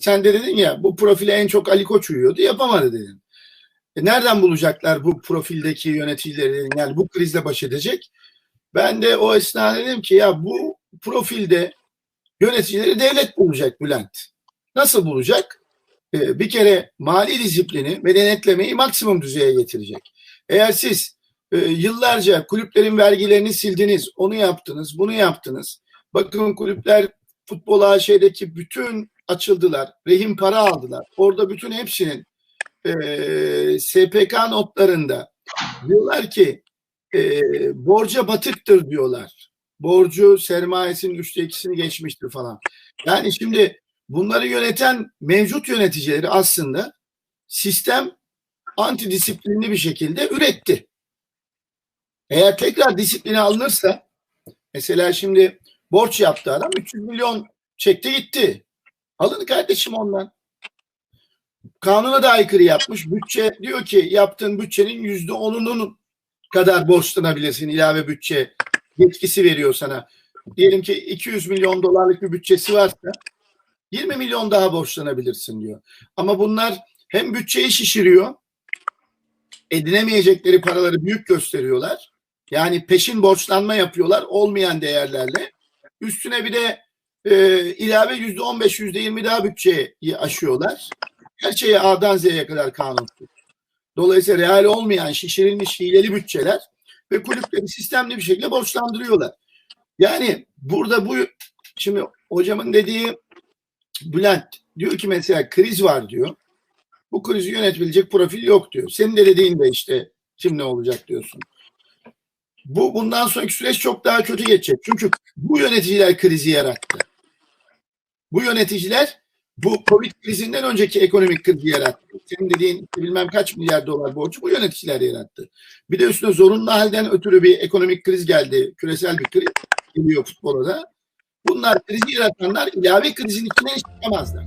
sen de dedin ya bu profile en çok Ali Koç uyuyordu yapamadı dedin. E nereden bulacaklar bu profildeki yöneticileri yani bu krizle baş edecek. Ben de o esnada dedim ki ya bu profilde yöneticileri devlet bulacak Bülent. Nasıl bulacak? Ee, bir kere mali disiplini ve denetlemeyi maksimum düzeye getirecek. Eğer siz e, yıllarca kulüplerin vergilerini sildiniz, onu yaptınız, bunu yaptınız. Bakın kulüpler futbol AŞ'deki bütün açıldılar, rehin para aldılar. Orada bütün hepsinin e, SPK notlarında diyorlar ki e, borca batıktır diyorlar. Borcu sermayesinin üçte ikisini geçmiştir falan. Yani şimdi bunları yöneten mevcut yöneticileri aslında sistem antidisiplinli bir şekilde üretti. Eğer tekrar disipline alınırsa mesela şimdi borç yaptı adam 300 milyon çekti gitti. Alın kardeşim ondan. Kanuna da aykırı yapmış. Bütçe diyor ki yaptığın bütçenin yüzde onunun kadar borçlanabilirsin ilave bütçe yetkisi veriyor sana. Diyelim ki 200 milyon dolarlık bir bütçesi varsa 20 milyon daha borçlanabilirsin diyor. Ama bunlar hem bütçeyi şişiriyor edinemeyecekleri paraları büyük gösteriyorlar. Yani peşin borçlanma yapıyorlar olmayan değerlerle. Üstüne bir de e, ilave yüzde on beş, yüzde yirmi daha bütçeyi aşıyorlar. Her şeye A'dan Z'ye kadar kanunsuz. Dolayısıyla real olmayan şişirilmiş hileli bütçeler ve kulüpleri sistemli bir şekilde borçlandırıyorlar. Yani burada bu şimdi hocamın dediği Bülent diyor ki mesela kriz var diyor. Bu krizi yönetebilecek profil yok diyor. Senin de dediğin de işte şimdi ne olacak diyorsun. Bu bundan sonraki süreç çok daha kötü geçecek. Çünkü bu yöneticiler krizi yarattı. Bu yöneticiler bu Covid krizinden önceki ekonomik krizi yarattı. Senin dediğin bilmem kaç milyar dolar borcu bu yöneticiler yarattı. Bir de üstüne zorunlu halden ötürü bir ekonomik kriz geldi. Küresel bir kriz geliyor futbola da. Bunlar krizi yaratanlar ilave krizin içinden çıkamazlar.